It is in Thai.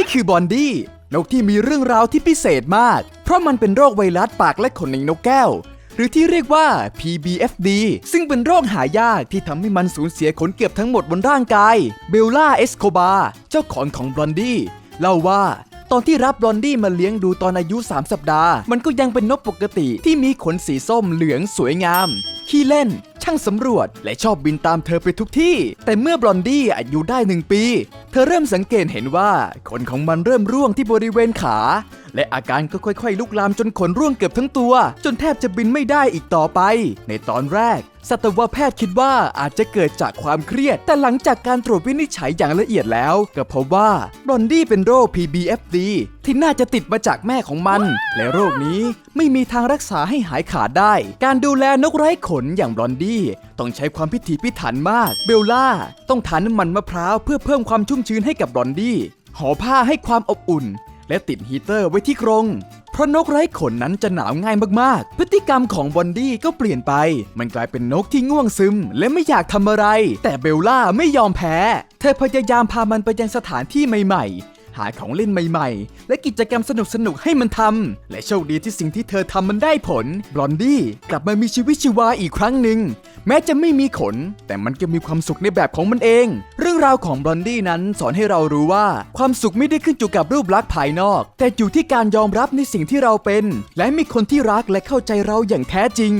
นี่คือบอนดี้นกที่มีเรื่องราวที่พิเศษมาก เพราะมันเป็นโรคไวรัสปากและขนในนกแก้ว หรือที่เรียกว่า PBFD ซึ่งเป็นโรคหายากที่ทำให้มันสูญเสียขนเกือบทั้งหมดบนร่างกาย เบลล่าเอสโคบาเจ้าของของบอนดี้เล่าว่าตอนที่รับบลอนดี้มาเลี้ยงดูตอนอายุ 3 สัปดาห์ มันก็ยังเป็นนกปกติที่มีขนสีส้มเหลืองสวยงาม ขี้เล่น ช่างสำรวจ และชอบบินตามเธอไปทุกที่ แต่เมื่อบลอนดี้อายุได้หนึ่งปี เธอเริ่มสังเกตเห็นว่าขนของมันเริ่มร่วงที่บริเวณขา และอาการก็ค่อย ๆ ลุกลามจนขนร่วงเกือบทั้งตัว จนแทบจะบินไม่ได้อีกต่อไป ในตอนแรก สัตวแพทย์คิดว่าอาจจะเกิดจากความเครียด แต่หลังจากการตรวจวินิจฉัยอย่างละเอียดแล้ว ก็พบว่าบลอนดี้เป็นโรค PBFD ที่น่าจะติดมาจากแม่ของมัน และโรคนี้ไม่มีทางรักษาให้หายขาดได้ การดูแลนกไร้ขนอย่างบลอนดี้ต้องใช้ความพิถีพิถันมาก เบลล่า ต้องทานน้ำมันมะพร้าวเพื่อเพิ่มความชุ่มชื้นให้กับบลอนดี้ห่อผ้าให้ความอบอุ่น และติดฮีเตอร์ไว้ที่กรงเพราะนกไร้ขนนั้นจะหนาวง่ายมากๆ พฤติกรรมของบอนดี้ก็เปลี่ยนไป มันกลายเป็นนกที่ง่วงซึม และไม่อยากทำอะไร แต่เบลล่าไม่ยอมแพ้ เธอพยายามพามันไปยังสถานที่ใหม่ ๆ หาของเล่นใหม่ ๆ และกิจกรรมสนุกๆให้มันทำ และโชคดีที่สิ่งที่เธอทำมันได้ผล บลอนดี้กลับมามีชีวิตชีวาอีกครั้งหนึ่งแม้จะไม่มีขน แต่มันก็มีความสุขในแบบของมันเองเรื่อง ราวของบลอนดี้นั้นสอนให้เรารู้ว่า ความสุขไม่ได้ขึ้นอยู่กับรูปลักษณ์ภายนอก แต่อยู่ที่การยอมรับในสิ่งที่เราเป็น และมีคนที่รักและเข้าใจเราอย่างแท้จริง